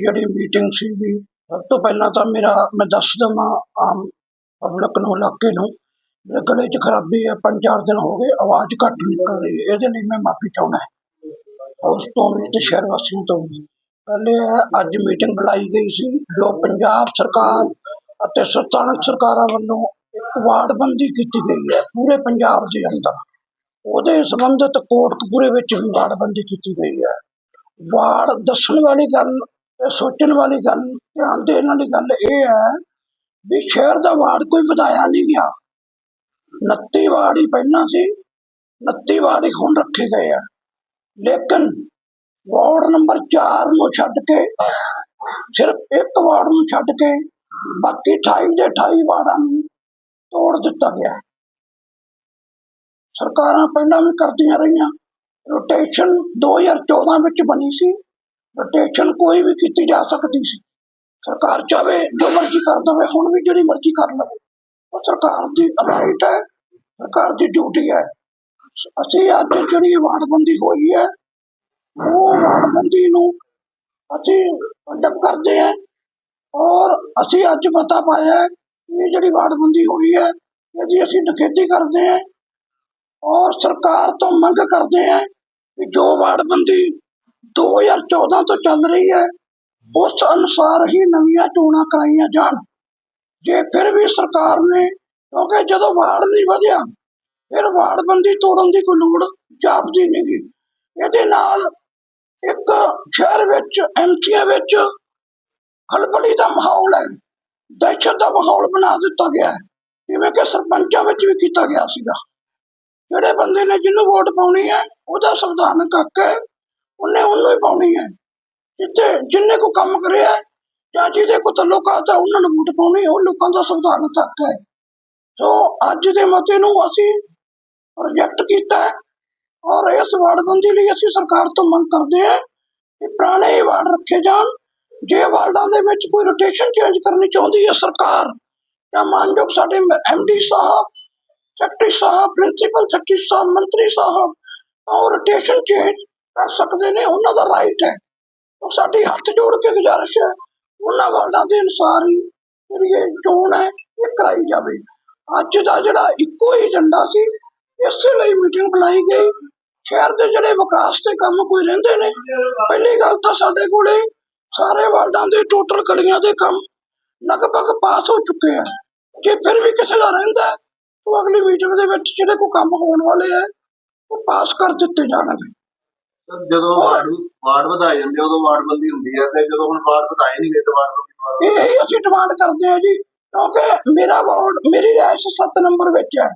ਜਿਹੜੀ ਮੀਟਿੰਗ ਸੀਗੀ, ਸਭ ਤੋਂ ਪਹਿਲਾਂ ਤਾਂ ਮੇਰਾ, ਮੈਂ ਦੱਸ ਦਵਾਂ ਆਮ ਪਬਲਿਕ ਨੂੰ, ਇਲਾਕੇ ਨੂੰ, ਮੇਰੇ ਗਲੇ 'ਚ ਖਰਾਬੀ ਹੈ, ਪੰਜ ਚਾਰ ਦਿਨ ਹੋ ਗਏ, ਆਵਾਜ਼ ਘੱਟ ਨਿਕਲ ਰਹੀ ਹੈ, ਇਹਦੇ ਲਈ ਮੈਂ ਮਾਫੀ ਚਾਹੁੰਦਾ ਉਸ ਤੋਂ ਵੀ ਤੇ ਸ਼ਹਿਰ ਵਾਸੀਆਂ ਤੋਂ ਵੀ। ਪਹਿਲੇ ਅੱਜ ਮੀਟਿੰਗ ਬੁਲਾਈ ਗਈ ਸੀ, ਜੋ ਪੰਜਾਬ ਸਰਕਾਰ ਅਤੇ ਸਥਾਨਕ ਸਰਕਾਰਾਂ ਵੱਲੋਂ ਇੱਕ ਵਾਰਡਬੰਦੀ ਕੀਤੀ ਗਈ ਹੈ, ਪੂਰੇ ਪੰਜਾਬ ਦੇ ਅੰਦਰ। ਉਹਦੇ ਸੰਬੰਧਿਤ ਕੋਟਕਪੂਰੇ ਵਿੱਚ ਵੀ ਵਾਰਡਬੰਦੀ ਕੀਤੀ ਗਈ ਹੈ। ਵਾਰਡ ਦੱਸਣ ਵਾਲੀ ਗੱਲ ਸੋਚਣ ਵਾਲੀ ਗੱਲ, ਧਿਆਨ ਦੇਣ ਵਾਲੀ ਗੱਲ ਇਹ ਹੈ ਵੀ ਸ਼ਹਿਰ ਦਾ ਵਾਰਡ ਕੋਈ ਵਧਾਇਆ ਨਹੀਂ ਗਿਆ। 29 ਵਾਰਡ ਹੀ ਪਹਿਲਾਂ ਸੀ 29 ਵਾਰਡ ਹੀ ਹੁਣ ਰੱਖੇ ਗਏ ਆ। ਲੇਕਿਨ ਵਾਰਡ ਨੰਬਰ 4 ਨੂੰ ਛੱਡ ਕੇ, ਸਿਰਫ ਇੱਕ ਵਾਰਡ ਨੂੰ ਛੱਡ ਕੇ ਬਾਕੀ 28 ਦੇ 28 ਵਾਰਡਾਂ ਨੂੰ ਤੋੜ ਦਿੱਤਾ ਗਿਆ। ਸਰਕਾਰਾਂ ਪਹਿਲਾਂ ਵੀ ਕਰਦੀਆਂ ਰਹੀਆਂ। ਰੋਟੇਸ਼ਨ 2014 ਵਿੱਚ ਬਣੀ ਸੀ। ਰੋਟੇਸ਼ਨ ਕੋਈ ਵੀ ਕੀਤੀ ਜਾ ਸਕਦੀ ਸੀ। ਸਰਕਾਰ ਚਾਹੇ ਜੋ ਮਰਜ਼ੀ ਕਰ ਦਵੇ, ਹੁਣ ਵੀ ਜਿਹੜੀ ਮਰਜ਼ੀ ਕਰ ਲਵੇ। ਉਹ ਸਰਕਾਰ ਦੀ ਰਾਈਟ ਹੈ, ਸਰਕਾਰ ਦੀ ਡਿਊਟੀ ਹੈ। ਅਸੀਂ ਅੱਜ ਜਿਹੜੀ ਵਾਰਡਬੰਦੀ ਹੋਈ ਹੈ, ਉਹ ਵਾਰਡਬੰਦੀ ਨੂੰ ਅਸੀਂ ਅਡਮ ਕਰਦੇ ਹਾਂ। ਔਰ ਅਸੀਂ ਅੱਜ ਪਤਾ ਪਾਇਆ ਕਿ ਇਹ ਜਿਹੜੀ ਵਾਰਡਬੰਦੀ ਹੋਈ ਹੈ, ਇਹਦੀ ਅਸੀਂ ਨਿਖੇਧੀ ਕਰਦੇ ਹਾਂ। ਔਰ ਸਰਕਾਰ ਤੋਂ ਮੰਗ ਕਰਦੇ ਹਾਂ ਕਿ ਜੋ ਵਾਰਡਬੰਦੀ 2014 ਤੋਂ ਚੱਲ ਰਹੀ ਹੈ। ਉਸ ਅਨੁਸਾਰ ਹੀ ਨਵੀਆਂ ਚੋਣਾਂ ਕਰਾਈਆਂ ਜਾਣ। ਜੇ ਫਿਰ ਵੀ ਸਰਕਾਰ ਨੇ, ਕਿਉਂਕਿ ਜਦੋਂ ਵਾਰਡ ਨਹੀਂ ਵਧਿਆ, ਫਿਰ ਵਾਰਡਬੰਦੀ ਤੋੜਨ ਦੀ ਕੋਈ ਲੋੜ ਜਾਪਦੀ ਨਹੀਂ ਗੀ। ਇਹਦੇ ਨਾਲ ਇੱਕ ਸ਼ਹਿਰ ਵਿੱਚ ਐਮਸੀਆ ਵਿੱਚ ਖਲਬਲੀ ਦਾ ਮਾਹੌਲ ਹੈ। ਦਹਿਸ਼ਤ ਦਾ ਮਾਹੌਲ ਬਣਾ ਦਿੱਤਾ ਗਿਆ ਹੈ। ਜਿਵੇਂ ਕਿ ਸਰਪੰਚਾਂ ਵਿੱਚ ਵੀ ਕੀਤਾ ਗਿਆ ਸੀਗਾ। ਜਿਹੜੇ ਬੰਦੇ ਨੇ ਜਿਹਨੂੰ ਵੋਟ ਪਾਉਣੀ ਹੈ, ਉਹਦਾ ਸੰਵਿਧਾਨਕ ਹੱਕ ਹੈ। ਉਹਨੇ ਉਹਨੂੰ ਹੀ ਪਾਉਣੀ ਹੈ। ਜਿੱਥੇ ਜਿੰਨੇ ਕੋ ਕੰਮ ਕਰਿਆ ਜਾਂ ਜਿਹਦੇ ਕੋ ਤਲੁਕਾਤ ਹੈ ਉਹਨਾਂ ਨੂੰ ਵੋਟ ਪਾਉਣੀ, ਉਹ ਲੋਕਾਂ ਦਾ ਸੰਵਿਧਾਨਕ ਹੱਕ ਹੈ। ਸੋ ਅੱਜ ਦੇ ਮਤੇ ਨੂੰ ਅਸੀਂ ਪ੍ਰੋਜੈਕਟ ਕੀਤਾ ਔਰ ਇਸ ਵਾਰਡਬੰਦੀ ਲਈ ਅਸੀਂ ਸਰਕਾਰ ਤੋਂ ਮੰਗ ਕਰਦੇ ਹਾਂ ਕਿ ਪੁਰਾਣੇ ਵਾਰਡ ਰੱਖੇ ਜਾਣ। ਜੇ ਵਾਰਡਾਂ ਦੇ ਵਿੱਚ ਕੋਈ ਰੋਟੇਸ਼ਨ ਚੇਂਜ ਕਰਨੀ ਚਾਹੁੰਦੀ ਹੈ ਸਰਕਾਰ ਜਾਂ ਮਾਨਯੋਗ ਸਾਡੇ ਐਮਡੀ ਸਾਹਿਬ ਸੈਕਟਰੀ ਸਾਹਿਬ ਪ੍ਰਿੰਸੀਪਲ ਸੈਕਟਰੀ ਸਾਹਿਬ, ਮੰਤਰੀ ਸਾਹਿਬ ਉਹ ਰੋਟੇਸ਼ਨ ਚੇਂਜ ਕਰ ਸਕਦੇ ਨੇ, ਉਹਨਾਂ ਦਾ ਰਾਈਟ ਹੈ। ਉਹ ਸਾਡੀ ਹੱਥ ਜੋੜ ਕੇ ਗੁਜ਼ਾਰਿਸ਼ ਹੈ। ਉਹਨਾਂ ਵਾਰਡਾਂ ਦੇ ਅਨੁਸਾਰ ਹੀ ਜਿਹੜੀ ਇਹ ਚੋਣ ਹੈ, ਇਹ ਕਰਾਈ ਜਾਵੇ। ਅੱਜ ਦਾ ਜਿਹੜਾ ਇੱਕੋ ਹੀ ਏਜੰਡਾ ਸੀ, ਇਸੇ ਲਈ ਮੀਟਿੰਗ ਬੁਲਾਈ ਗਈ। ਸ਼ਹਿਰ ਦੇ ਜਿਹੜੇ ਵਿਕਾਸ ਦੇ ਕੰਮ ਕੋਈ ਰਹਿੰਦੇ ਨੇ, ਪਹਿਲੀ ਗੱਲ ਤਾਂ ਸਾਡੇ ਕੋਲੇ ਸਾਰੇ ਵਾਰਡਾਂ ਦੇ ਟੋਟਲ ਗਲੀਆਂ ਦੇ ਕੰਮ ਲਗਭਗ ਪਾਸ ਹੋ ਚੁੱਕੇ ਆ। ਜੇ ਫਿਰ ਵੀ ਕਿਸੇ ਦਾ ਰਹਿੰਦਾ, ਉਹ ਅਗਲੀ ਮੀਟਿੰਗ ਦੇ ਵਿੱਚ ਜਿਹੜੇ ਕੋ ਕੰਮ ਹੋਣ ਵਾਲੇ ਆ, ਉਹ ਪਾਸ ਕਰ ਦਿੱਤੇ ਜਾਣਗੇ। ਜਦੋਂ ਵਾਰਡ ਵਾਰਡ ਵਧਾਏ ਜਾਂਦੇ ਆ, ਉਦੋਂ ਵਾਰਡਬੰਦੀ ਹੁੰਦੀ ਹੈ ਤੇ ਜਦੋਂ ਹੁਣ ਵਾਰਡ ਵਧਾਏ ਨਹੀਂ ਗਏ ਤਾਂ ਵਾਰਡਬੰਦੀ ਦੁਬਾਰਾ ਇਹ ਹੀ ਅਸੀਂ ਡਿਮਾਂਡ ਕਰਦੇ ਹਾਂ ਜੀ ਕਿਉਂਕਿ ਮੇਰਾ ਵਾਰਡ ਮੇਰੀ ਰਿਹਾਇਸ਼ 7 ਨੰਬਰ ਵਿੱਚ ਹੈ।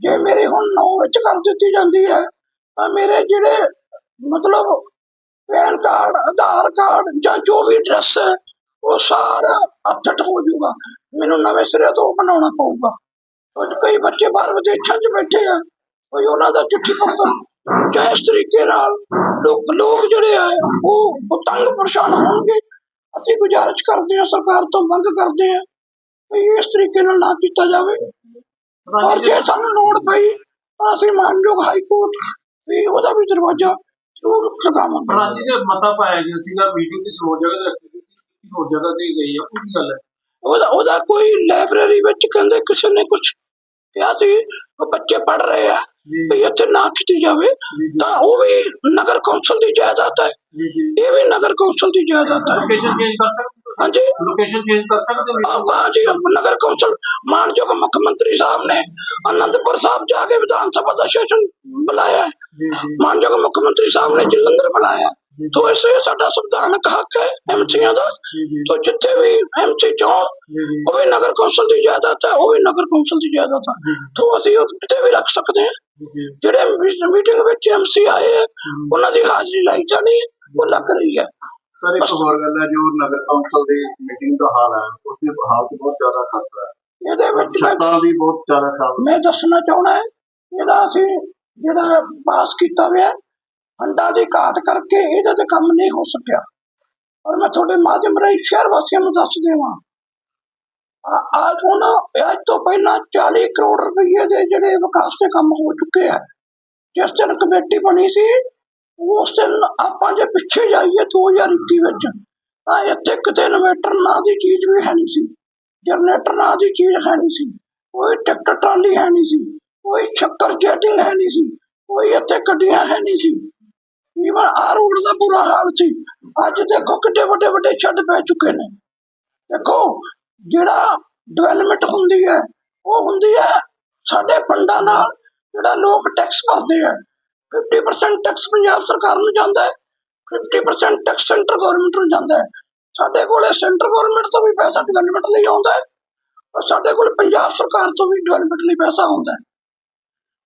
ਜੇ ਮੇਰੀ ਹੁਣ 9 ਵਿੱਚ ਕਰ ਦਿੱਤੀ ਜਾਂਦੀ ਹੈ ਤਾਂ ਮੇਰੇ ਜਿਹੜੇ ਮਤਲਬ ਪੈਨ ਕਾਰਡ ਆਧਾਰ ਕਾਰਡ ਜਾਂ ਜੋ ਵੀ ਐਡਰੈਸ ਹੈ ਉਹ ਸਾਰਾ ਅਪਡੇਟ ਹੋ ਜਾਊਗਾ। ਮੈਨੂੰ ਨਵੇਂ ਸਿਰੇ ਤੋਂ ਬਣਾਉਣਾ ਪਊਗਾ। ਕੁਝ ਕਈ ਬੱਚੇ ਬਾਹਰ ਵਿਦੇਸ਼ਾਂ 'ਚ ਬੈਠੇ ਆ ਕੋਈ ਉਹਨਾਂ ਦਾ ਚਿੱਠੀ ਪੱਤਰ ਇਸ ਤਰੀਕੇ ਨਾਲ ਲੋਕ ਲੋਕ ਜਿਹੜੇ ਆ ਉਹ ਤੰਗ ਪਰੇਸ਼ਾਨ ਹੋਣਗੇ। ਅਸੀਂ ਗੁਜ਼ਾਰਿਸ਼ ਕਰਦੇ ਹਾਂ ਸਰਕਾਰ ਤੋਂ ਮੰਗ ਕਰਦੇ ਹਾਂ ਕਿ ਇਸ ਤਰੀਕੇ ਨਾਲ ਨਾ ਕੀਤਾ ਜਾਵੇ। ਔਰ ਜੇ ਸਾਨੂੰ ਲੋੜ ਪਈ ਤਾਂ ਅਸੀਂ ਮਾਨਯੋਗ ਹਾਈ ਕੋਰਟ ਵੀ ਉਹਦਾ ਵੀ ਦਰਵਾਜ਼ਾ ਜ਼ਰੂਰ ਲਗਾਵਾਂਗੇ ਰਾਜੀ ਦੇ ਮਤਾ ਪਾਇਆ ਗਿਆ ਸੀਗਾ ਮੀਟਿੰਗ ਦੀ ਹੋਰ ਜਗ੍ਹਾ ਤੇ ਰੱਖੀ ਗਈ ਸੀ ਹੋਰ ਜਗ੍ਹਾ ਤੇ ਗਈ ਆ ਉਹ ਕੀ ਗੱਲ ਹੈ। ਉਹਦਾ ਉਹਦਾ ਕੋਈ ਲਾਇਬ੍ਰੇਰੀ ਵਿੱਚ ਕਹਿੰਦੇ ਕਿਸੇ ਨੇ ਕੁਝ ਕਿਹਾ ਸੀ ਉਹ ਬੱਚੇ ਪੜ ਰਹੇ ਆ। ਵੀ ਇੱਥੇ ਨਾ ਕੀਤੀ ਜਾਵੇ ਜੀ ਤਾਂ ਉਹ ਵੀ ਨਗਰ ਕੌਂਸਲ ਦੀ ਜਾਇਦਾਦ ਹੈ ਜੀ ਜੀ ਇਹ ਵੀ ਨਗਰ ਕੌਂਸਲ ਦੀ ਜਾਇਦਾਦ ਹੈ ਲੋਕੇਸ਼ਨ ਚੇਂਜ ਕਰ ਸਕਦੇ ਹੋ ਹਾਂਜੀ ਲੋਕੇਸ਼ਨ ਚੇਂਜ ਕਰ ਸਕਦੇ ਹੋ ਆਪਾਂ ਜੀ ਨਗਰ ਕੌਂਸਲ ਮਾਨਯੋਗ ਮੁੱਖ ਮੰਤਰੀ ਸਾਹਿਬ ਨੇ ਅਨੰਦਪੁਰ ਸਾਹਿਬ ਜਾ ਕੇ ਵਿਧਾਨ ਸਭਾ ਦਾ ਸੈਸ਼ਨ ਬੁਲਾਇਆ ਹੈ। ਜੀ ਜੀ ਮਾਨਯੋਗ ਮੁੱਖ ਮੰਤਰੀ ਸਾਹਿਬ ਨੇ ਜਲੰਧਰ ਬੁਲਾਇਆ ਜੀ ਤੋ ਇਸੇ ਸਾਡਾ ਸੰਵਿਧਾਨਕ ਹੱਕ ਹੈ ਐਮਸੀਆਂ ਦਾ ਜੀ ਜੀ ਤੋ ਜਿੱਥੇ ਵੀ ਐਮਸੀ ਚੋਣ ਜੀ ਜੀ ਉਹ ਵੀ ਨਗਰ ਕੌਂਸਲ ਦੀ ਜਾਇਦਾਦ ਹੈ ਉਹ ਵੀ ਨਗਰ ਕੌਂਸਲ ਦੀ ਜਾਇਦਾਦ ਹੈ ਤੋ ਅਸੀਂ ਉਹ ਕਿਤੇ ਵੀ ਰੱਖ ਸਕਦੇ ਹਾਂ ਜਿਹੜੇ ਮੀਟਿੰਗ ਵਿੱਚ ਐਮਸੀ ਆਏ ਉਹਨਾਂ ਦੀ ਹਾਜ਼ਰੀ ਲਾਈ ਜਾਣੀ ਹੈ ਉਹ ਲੱਗ ਰਹੀ ਹੈ ਸਰ ਇੱਕ ਹੋਰ ਗੱਲ ਹੈ ਜੋ ਨਗਰ ਕੌਂਸਲ ਦੀ ਮੀਟਿੰਗ ਦਾ ਹਾਲ ਹੈ ਉਸ ਦੀ ਹਾਲਤ ਬਹੁਤ ਜ਼ਿਆਦਾ ਖਸਤਾ ਹੈ। ਇਹਦੇ ਵਿੱਚ ਮੈਂ ਛੱਤਾਂ ਵੀ ਬਹੁਤ ਜ਼ਿਆਦਾ ਖਰਾਬ ਮੈਂ ਦੱਸਣਾ ਚਾਹਣਾ ਹੈ ਇਹਦਾ ਅਸੀਂ ਜਿਹੜਾ ਪਾਸ ਕੀਤਾ ਹੋਇਆ ਫੰਡਾਂ ਦੀ ਘਾਟ ਕਰਕੇ ਇਹਦੇ ਤੇ ਕੰਮ ਨਹੀਂ ਹੋ ਸਕਿਆ। ਔਰ ਮੈਂ ਤੁਹਾਡੇ ਮਾਧਿਅਮ ਰਾਹੀਂ ਸ਼ਹਿਰ ਵਾਸੀਆਂ ਨੂੰ ਦੱਸ ਦੇਵਾਂ ਅੱਜ ਹੁਣ ਅੱਜ ਤੋਂ ਪਹਿਲਾਂ 40 ਕਰੋੜ ਰੁਪਏ ਦੇ ਜਿਹੜੇ ਵਿਕਾਸ ਦੇ ਕੰਮ ਹੋ ਚੁੱਕੇ ਆ, ਜਿਸ ਦਿਨ ਕਮੇਟੀ ਬਣੀ ਸੀ, ਉਸ ਦਿਨ ਆਪਾਂ ਜੇ ਪਿੱਛੇ ਜਾਈਏ 2021 ਵਿੱਚ, ਤਾਂ ਇੱਥੇ ਕਿਤੇ ਇਨਵੇਟਰ ਨਾਂ ਦੀ ਚੀਜ਼ ਵੀ ਹੈ ਨਹੀਂ ਸੀ, ਜਨਰੇਟਰ ਨਾਂ ਦੀ ਚੀਜ਼ ਹੈ ਨਹੀਂ ਸੀ, ਕੋਈ ਟਰੈਕਟਰ ਟਰਾਲੀ ਹੈ ਨਹੀਂ ਸੀ, ਕੋਈ ਸ਼ੱਕਰ ਜੈਟਿੰਗ ਹੈ ਨਹੀਂ ਸੀ, ਕੋਈ ਇੱਥੇ ਗੱਡੀਆਂ ਹੈ ਨਹੀਂ ਸੀ। ਈਵਨ ਆ ਰੋਡ ਦਾ ਬੁਰਾ ਹਾਲ ਸੀ, ਅੱਜ ਦੇਖੋ ਕਿੱਡੇ ਵੱਡੇ ਵੱਡੇ ਛੱਡ ਪੈ ਚੁੱਕੇ ਨੇ। ਦੇਖੋ ਜਿਹੜਾ ਡਿਵੈਲਪਮੈਂਟ ਹੁੰਦੀ ਹੈ ਉਹ ਹੁੰਦੀ ਹੈ ਸਾਡੇ ਫੰਡਾਂ ਨਾਲ ਜਿਹੜਾ ਲੋਕ ਟੈਕਸ ਭਰਦੇ ਆ। 50% ਟੈਕਸ ਪੰਜਾਬ ਸਰਕਾਰ ਨੂੰ ਜਾਂਦਾ ਹੈ 50% ਟੈਕਸ ਸੈਂਟਰ ਗਵਰਨਮੈਂਟ ਨੂੰ ਜਾਂਦਾ ਹੈ। ਸਾਡੇ ਕੋਲੇ ਸੈਂਟਰ ਗਵਰਨਮੈਂਟ ਤੋਂ ਵੀ ਪੈਸਾ ਡਿਵੈਲਪਮੈਂਟ ਲਈ ਆਉਂਦਾ ਹੈ ਔਰ ਸਾਡੇ ਕੋਲ ਪੰਜਾਬ ਸਰਕਾਰ ਤੋਂ ਵੀ ਡਿਵੈਲਪਮੈਂਟ ਲਈ ਪੈਸਾ ਆਉਂਦਾ ਹੈ।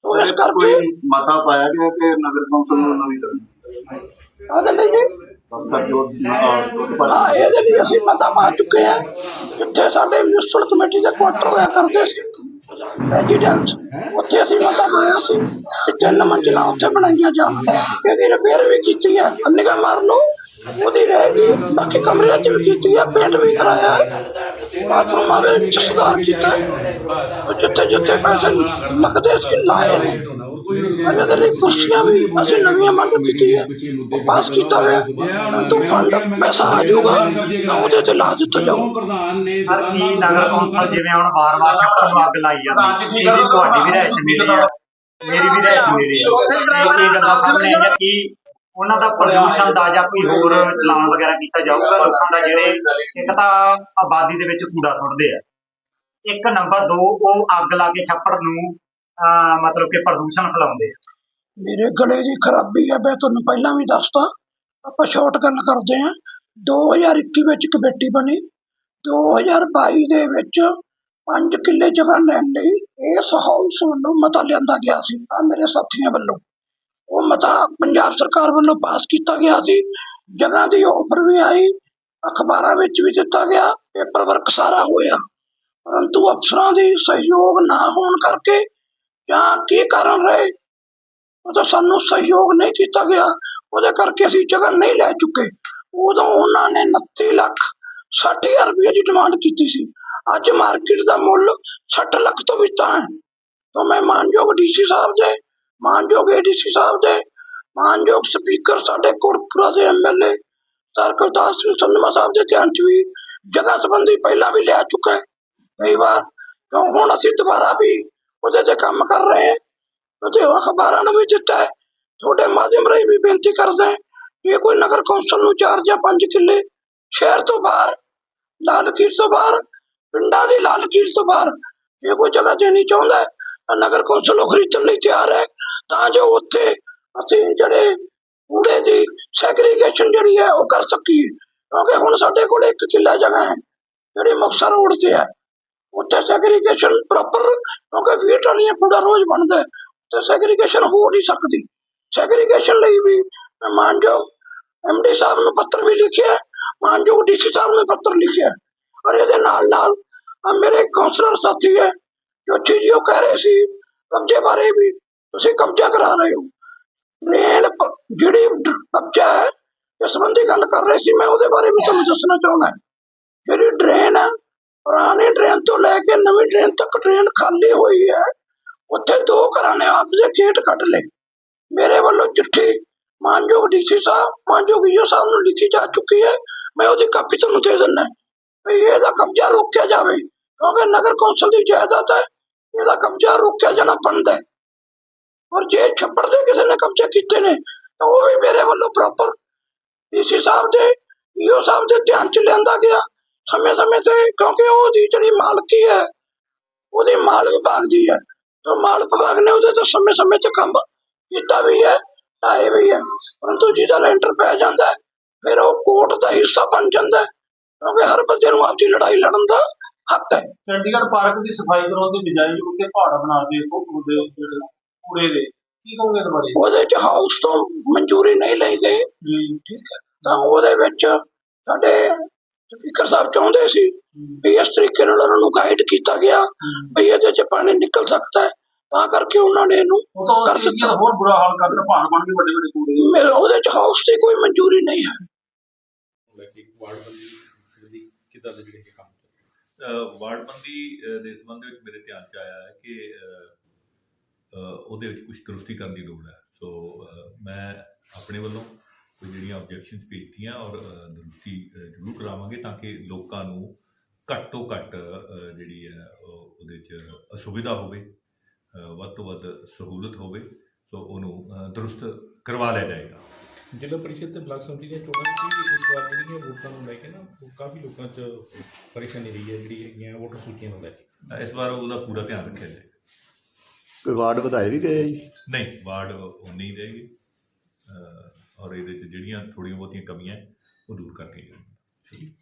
ਤੋ ਇਸ ਕਰਕੇ ਮਤਾ ਪਾਇਆ ਗਿਆ ਕਿ ਨਗਰ ਕੌਂਸਲ ਨੂੰ ਨਵੀਂ ਕਰਨੀ? ਆਦੇ ਅਹ, ਹਾਂ ਇਹਦੇ ਲਈ ਅਸੀਂ ਮਤਾ ਪਾ ਚੁੱਕੇ ਆ। ਜਿੱਥੇ ਸਾਡੇ ਮਿਊਨਿਸਪਲ ਕਮੇਟੀ ਦੇ ਕੁਆਟਰ ਹੋਇਆ ਕਰਦੇ ਸੀ। ਰੈਜ਼ੀਡੈਂਸ ਉੱਥੇ ਅਸੀਂ ਮਤਾ ਪਾਇਆ ਸੀ। ਕਿ ਤਿੰਨ ਮੰਜ਼ਿਲਾਂ ਉੱਥੇ ਬਣਾਈਆਂ ਜਾਣ। ਇਹਦੀ ਰਿਪੇਅਰ ਵੀ ਕੀਤੀ ਹੈ ਨਿਗਾਹ ਮਾਰ ਲਓ। ਉਹਦੀ ਰਹਿ ਗਈ ਬਾਕੀ ਕਮਰਿਆਂ 'ਚ ਵੀ ਕੀਤੀ ਹੈ ਪੇਂਟ ਵੀ ਕਰਾਇਆ। ਹੈ ਬਾਥਰੂਮਾਂ ਵਿੱਚ ਸੁਧਾਰ ਕੀਤਾ। ਹੈ ਉਹ ਜਿੱਥੇ ਜਿੱਥੇ ਪੈਸੇ ਲੱਗਦੇ ਸੀ ਲਾਏ ਨੇ। ਇਹਨਾਂ ਦੇ ਲਈ ਕੁਰਸੀਆਂ ਵੀ ਅਸੀਂ ਨਵੀਆਂ ਮੰਗ ਕੀਤੀ ਹੈ ਉਹ ਪਾਸ ਕੀਤਾ ਹੋਇਆ। ਤੋਂ ਫੰਡ ਪੈਸਾ ਆ ਜਾਊਗਾ। ਉਹਦੇ ਤੇ ਲਾ ਦਿੱਤਾ ਜਾਊ। ਪ੍ਰਧਾਨ ਨੇ ਹਰ ਕੀ ਨਗਰ ਕੌਂਸਲ ਜਿਵੇਂ ਹੁਣ ਵਾਰ-ਵਾਰ ਚੱਪਰ ਨੂੰ ਅੱਗ ਲਾਈ ਜਾਂਦੀ ਇਹਦੀ ਤੁਹਾਡੀ ਵੀ ਰਹਿਸ਼ ਆ। ਮੇਰੀ ਵੀ ਰਹਿਸ਼ ਮਿਲੀ ਆ। ਇਹ ਚੀਜ਼ ਦਾ ਸਾਹਮਣੇ ਆਈ ਆ ਕਿ ਉਹਨਾਂ ਦਾ ਪ੍ਰਦੂਸ਼ਣ ਦਾ ਜਾਂ ਕੋਈ ਹੋਰ ਚਲਾਨ ਵਗੈਰਾ ਕੀਤਾ ਜਾਊਗਾ, ਲੋਕਾਂ ਦਾ ਜਿਹੜੇ ਇੱਕ ਤਾਂ ਆਬਾਦੀ ਦੇ ਵਿੱਚ ਕੂੜਾ ਸੁੱਟਦੇ ਆ। ਇੱਕ ਨੰਬਰ 2 ਉਹ ਅੱਗ ਲਾ ਕੇ ਛੱਪੜ ਨੂੰ ਮਤਲਬ ਕਿ ਪ੍ਰਦੂਸ਼ਣ ਫੈਲਾਉਂਦੇ ਆ। ਮੇਰੇ ਗਲੇ ਦੀ ਖਰਾਬੀ ਹੈ ਮੈਂ ਤੁਹਾਨੂੰ ਪਹਿਲਾਂ ਵੀ ਦੱਸਤਾ। ਆਪਾਂ ਸ਼ਾਰਟ ਗੱਲ ਕਰਦੇ ਹਾਂ। 2021 ਵਿੱਚ ਕਮੇਟੀ ਬਣੀ। 2022 ਦੇ ਵਿੱਚ 5 ਕਿੱਲੇ ਜਗ੍ਹਾ ਲੈਣ ਲਈ ਇਸ ਹਾਊਸ ਵੱਲੋਂ ਮਤਾ ਲਿਆਂਦਾ ਗਿਆ ਸੀ। ਮੇਰੇ ਸਾਥੀਆਂ ਵੱਲੋਂ। ਉਹ ਮਤਾ ਪੰਜਾਬ ਸਰਕਾਰ ਵੱਲੋਂ ਪਾਸ ਕੀਤਾ ਗਿਆ ਸੀ। ਜਗ੍ਹਾ ਦੀ ਆਫਰ ਵੀ ਆਈ, ਅਖਬਾਰਾਂ ਵਿੱਚ ਵੀ ਦਿੱਤਾ ਗਿਆ ਪੇਪਰ ਵਰਕ ਸਾਰਾ ਹੋਇਆ। ਪਰੰਤੂ ਅਫਸਰਾਂ ਦੀ ਸਹਿਯੋਗ ਨਾ ਹੋਣ ਕਰਕੇ ਜਾਂ ਕੀ ਕਾਰਨ ਰਹੇ, ਉਹ ਤਾਂ ਸਾਨੂੰ ਸਹਿਯੋਗ ਨਹੀਂ ਕੀਤਾ ਗਿਆ। ਉਹਦੇ ਕਰਕੇ ਅਸੀਂ ਜਗ੍ਹਾ ਨਹੀਂ ਲੈ ਚੁੱਕੇ। ਉਦੋਂ ਉਹਨਾਂ ਨੇ 29 ਲੱਖ 60 ਹਜ਼ਾਰ ਰੁਪਏ ਦੀ ਡਿਮਾਂਡ ਕੀਤੀ ਸੀ। ਅੱਜ ਮਾਰਕੀਟ ਦਾ ਮੁੱਲ 60 ਲੱਖ ਤੋਂ ਵੀ ਤਾਂ ਹੈ। ਤਾਂ ਮੈਂ ਮਾਨਯੋਗ ਡੀਸੀ ਸਾਹਿਬ ਦੇ ਮਾਨਯੋਗ ਏਡੀਸੀ ਸਾਹਿਬ ਦੇ, ਮਾਨਯੋਗ ਸਪੀਕਰ ਸਾਡੇ ਕੋਟਪੁਰਾ ਦੇ ਐਮਐਲਏ ਸਰ ਕੁਲਤਾਰ ਸਿੰਘ ਸੰਧਮਾ ਸਾਹਿਬ ਦੇ ਧਿਆਨ ਚ ਵੀ ਜਗ੍ਹਾ ਸੰਬੰਧੀ ਪਹਿਲਾਂ ਵੀ ਲਿਆ ਚੁੱਕਾ ਹੈ। ਕਈ ਵਾਰ ਕਿਉਂ ਹੁਣ ਅਸੀਂ ਦੁਬਾਰਾ ਵੀ ਉਹਦੇ ਤੇ ਕੰਮ ਕਰ ਰਹੇ ਹਾਂ ਅਤੇ ਉਹ ਅਖਬਾਰਾਂ ਨੂੰ ਵੀ ਦਿੱਤਾ ਹੈ। ਤੁਹਾਡੇ ਮਾਧਿਅਮ ਰਾਹੀਂ ਵੀ ਬੇਨਤੀ ਕਰਦੇ ਹਾਂ ਕਿ ਕੋਈ ਨਗਰ ਕੌਂਸਲ ਨੂੰ ਚਾਰ ਜਾਂ ਪੰਜ ਕਿੱਲੇ ਸ਼ਹਿਰ ਤੋਂ ਬਾਹਰ, ਲਾਲ ਲਾਲਕੀਰ ਤੋਂ ਬਾਹਰ, ਪਿੰਡਾਂ ਦੇ ਲਾਲ ਲਾਲਕੀਰ ਤੋਂ ਬਾਹਰ ਜੇ ਕੋਈ ਜਗ੍ਹਾ ਦੇਣੀ ਚਾਹੁੰਦਾ ਹੈ? ਨਗਰ ਕੌਂਸਲ ਉਹ ਖਰੀਦਣ ਲਈ ਤਿਆਰ ਹੈ। ਤਾਂ ਜੋ ਉੱਥੇ ਅਸੀਂ ਜਿਹੜੇ ਕੂੜੇ ਦੀ ਸੈਗਰੀਗੇਸ਼ਨ ਜਿਹੜੀ ਹੈ ਉਹ ਕਰ ਸਕੀਏ। ਕਿਉਂਕਿ ਹੁਣ ਸਾਡੇ ਕੋਲ ਇੱਕ ਕਿੱਲਾ ਜਗ੍ਹਾ ਹੈ, ਜਿਹੜੀ ਮੁਕਤਸਰ ਰੋਡ ਤੇ ਹੈ। ਉੱਥੇ ਸੈਗਰੀਗੇਸ਼ਨ ਪ੍ਰੋਪਰ ਕਿਉਂਕਿ ਵੀਹ ਟਾਲੀਆਂ ਕੂੜਾ ਰੋਜ਼ ਬਣਦਾ ਹੈ। ਤੇ ਸੈਗਰੀਗੇਸ਼ਨ ਹੋ ਨਹੀਂ ਸਕਦੀ। ਸੈਗਰੀਗੇਸ਼ਨ ਲਈ ਵੀ ਮਾਨਯੋਗ ਐਮਡੀ ਸਾਹਿਬ ਨੂੰ ਪੱਤਰ ਵੀ ਲਿਖਿਆ ਮਾਨਯੋਗ ਡੀਸੀ ਸਾਹਿਬ ਨੂੰ ਪੱਤਰ ਲਿਖਿਆ ਔਰ ਇਹਦੇ ਨਾਲ ਨਾਲ ਮੇਰੇ ਕਾਉਂਸਲਰ ਸਾਥੀ ਹੈ ਜੋ ਚੀਜ਼ ਉਹ ਕਹਿ ਰਹੇ ਸੀ, ਕਬਜ਼ੇ ਬਾਰੇ ਵੀ ਤੁਸੀਂ ਕਬਜ਼ਾ ਕਰਾ ਰਹੇ ਹੋ। ਡਰੇਨ ਜਿਹੜੀ ਕਬਜ਼ਾ ਹੈ, ਇਸ ਸੰਬੰਧੀ ਗੱਲ ਕਰ ਰਹੇ ਸੀ, ਮੈਂ ਉਹਦੇ ਬਾਰੇ ਵੀ ਤੁਹਾਨੂੰ ਦੱਸਣਾ ਚਾਹੁੰਦਾ ਜਿਹੜੀ ਡਰੇਨ ਹੈ ਪੁਰਾਣੀ ਡਰੇਨ ਤੋਂ ਲੈ ਕੇ ਨਵੀਂ ਡਰੇਨ ਤੱਕ ਡਰੇਨ ਖਾਲੀ ਹੋਈ ਹੈ। ਉੱਥੇ ਦੋ ਘਰਾਂ ਨੇ ਆਪਦੇ ਗੇਟ ਕੱਢ ਲਏ। ਮੇਰੇ ਵੱਲੋਂ ਚਿੱਠੀ ਮਾਨਯੋਗ ਡੀਸੀ ਸਾਹਿਬ, ਮਾਨਯੋਗ ਈਓ ਸਾਹਿਬ ਨੂੰ ਲਿਖੀ ਜਾ ਚੁੱਕੀ ਹੈ। ਮੈਂ ਉਹਦੀ ਕਾਪੀ ਤੁਹਾਨੂੰ ਦੇ ਦਿੰਦਾ ਵੀ ਇਹਦਾ ਕਬਜ਼ਾ ਰੋਕਿਆ ਜਾਵੇ, ਕਿਉਂਕਿ ਨਗਰ ਕੌਂਸਲ ਦੀ ਜਾਇਦਾਦ ਹੈ, ਇਹਦਾ ਕਬਜ਼ਾ ਰੋਕਿਆ ਜਾਣਾ ਬਣਦਾ ਹੈ। ਔਰ ਜੇ ਛੱਪੜ ਦੇ ਕਿਸੇ ਨੇ ਕਬਜ਼ਾ ਕੀਤੇ ਨੇ, ਤਾਂ ਉਹ ਵੀ ਮੇਰੇ ਵੱਲੋਂ ਪ੍ਰੋਪਰ ਡੀਸੀ ਸਾਹਿਬ ਦੇ ਈਓ ਸਾਹਿਬ ਦੇ ਧਿਆਨ ਚ ਲਿਆਂਦਾ ਗਿਆ। ਸਮੇਂ ਸਮੇਂ ਤੇ, ਕਿਉਂਕਿ ਉਹਦੀ ਜਿਹੜੀ ਮਾਲਕੀ ਹੈ ਉਹਦੇ ਮਾਲ ਵਿਭਾਗ ਦੀ ਹੈ। ਤਾਂ ਮਾਲ ਵਿਭਾਗ ਨੇ ਉਹਦੇ ਤੇ ਸਮੇਂ ਸਮੇਂ ਤੇ ਕੰਮ ਕੀਤਾ ਵੀ ਹੈ ਆਏ ਵੀ ਹੈ। ਪਰੰਤੂ ਜਿਹਦਾ ਲੈਂਟਰ ਪੈ ਜਾਂਦਾ ਹੈ, ਫਿਰ ਉਹ ਕੋਰਟ ਦਾ ਹਿੱਸਾ ਬਣ ਜਾਂਦਾ ਹੈ। ਕਿਉਂਕਿ ਹਰ ਬੰਦੇ ਨੂੰ ਆਪਦੀ ਲੜਾਈ ਲੜਨ ਦਾ ਹੱਕ ਹੈ। ਚੰਡੀਗੜ੍ਹ ਪਾਰਕ ਦੀ ਸਫ਼ਾਈ ਕਰਾਉਣ ਦੀ ਬਜਾਏ ਉੱਥੇ ਪਹਾੜ ਬਣਾ ਕੇ ਉਹ ਜਿਹੜੇ ਕੂੜੇ ਦੇ। ਕੀ ਕਹੋਗੇ ਇਹਦੇ ਬਾਰੇ? ਉਹਦੇ ਚ ਹਾਊਸ ਤੋਂ ਮਨਜ਼ੂਰੀ ਨਹੀਂ ਲਈ ਗਈ। ਜੀ ਠੀਕ ਹੈ। ਤਾਂ ਉਹਦੇ ਵਿੱਚ ਸਾਡੇ ਸਪੀਕਰ ਸਾਹਿਬ ਚਾਹੁੰਦੇ ਸੀ ਵੀ ਇਸ ਤਰੀਕੇ ਨਾਲ ਉਹਨਾਂ ਨੂੰ ਗਾਈਡ ਕੀਤਾ ਗਿਆ ਵੀ ਇਹਦੇ ਚ ਪਾਣੀ ਨਿਕਲ ਸਕਦਾ ਹੈ। ਤਾਂ ਕਰਕੇ ਉਹਨਾਂ ਨੇ ਇਹਨੂੰ ਉਹ ਤਾਂ ਉਸ ਏਰੀਆ ਦਾ ਹੋਰ ਬੁਰਾ ਹਾਲ ਕਰਦਾ ਪਹਾੜ ਬਣ ਕੇ ਵੱਡੇ ਵੱਡੇ ਕੂੜੇ ਦੇ। ਮੇਰੇ ਉਹਦੇ ਚ ਹਾਊਸ ਦੀ ਕੋਈ ਮਨਜ਼ੂਰੀ ਨਹੀਂ ਹੈ। ਵਾਰਡਬੰਦੀ ਦੀ ਸੰਬੰਧ ਵਿੱਚ ਮੇਰੇ ਧਿਆਨ ਚ ਆਇਆ ਹੈ ਕਿ ਉਹਦੇ ਵਿੱਚ ਕੁਝ ਦਰੁਸਤੀ ਕਰਨ ਦੀ ਲੋੜ ਹੈ। ਸੋ ਮੈਂ ਆਪਣੇ ਵੱਲੋਂ ਕੋਈ ਜਿਹੜੀਆਂ ਆਬਜੈਕਸ਼ਨਸ ਭੇਜਤੀਆਂ ਔਰ ਦਰੁਸਤੀ ਜ਼ਰੂਰ ਕਰਾਵਾਂਗੇ ਤਾਂ ਕਿ ਲੋਕਾਂ ਨੂੰ ਘੱਟ ਤੋਂ ਘੱਟ ਜਿਹੜੀ ਹੈ ਉਹ- ਉਹਦੇ 'ਚ ਅਸੁਵਿਧਾ ਹੋਵੇ ਵੱਧ ਤੋਂ ਵੱਧ ਸਹੂਲਤ ਹੋਵੇ। ਸੋ ਉਹਨੂੰ ਦਰੁਸਤ ਕਰਵਾ ਲਿਆ ਜਾਏਗਾ। ਜ਼ਿਲ੍ਹਾ ਪਰਿਸ਼ਦ ਤੇ ਬਲਾਕ ਸਮਿਤੀ ਦੀਆਂ ਚੋਣਾਂ ਵਿੱਚ ਇਸ ਵਾਰ ਜਿਹੜੀਆਂ ਵੋਟਾਂ ਨੂੰ ਲੈ ਕੇ ਨਾ ਉਹ ਕਾਫੀ ਲੋਕਾਂ 'ਚ ਪਰੇਸ਼ਾਨੀ ਰਹੀ ਹੈ ਜਿਹੜੀ ਹੈਗੀਆਂ ਵੋਟਰ ਸੂਚੀਆਂ ਨੂੰ ਲੈ ਕੇ। ਇਸ ਵਾਰ ਉਹਦਾ ਪੂਰਾ ਧਿਆਨ ਰੱਖਿਆ ਜਾਏਗਾ ਕੋਈ ਵਾਰਡ ਵਧਾਏ ਵੀ ਗਏ ਆ ਜੀ? ਨਹੀਂ ਵਾਰਡ ਉਹ ਨਹੀਂ ਰਹੇਗੀ। ਔਰ ਇਹਦੇ 'ਚ ਜਿਹੜੀਆਂ ਥੋੜ੍ਹੀਆਂ ਬਹੁਤੀਆਂ ਕਮੀਆਂ ਹੈ, ਉਹ ਦੂਰ ਕਰਕੇ ਜਾਣਗੀਆਂ। ਠੀਕ।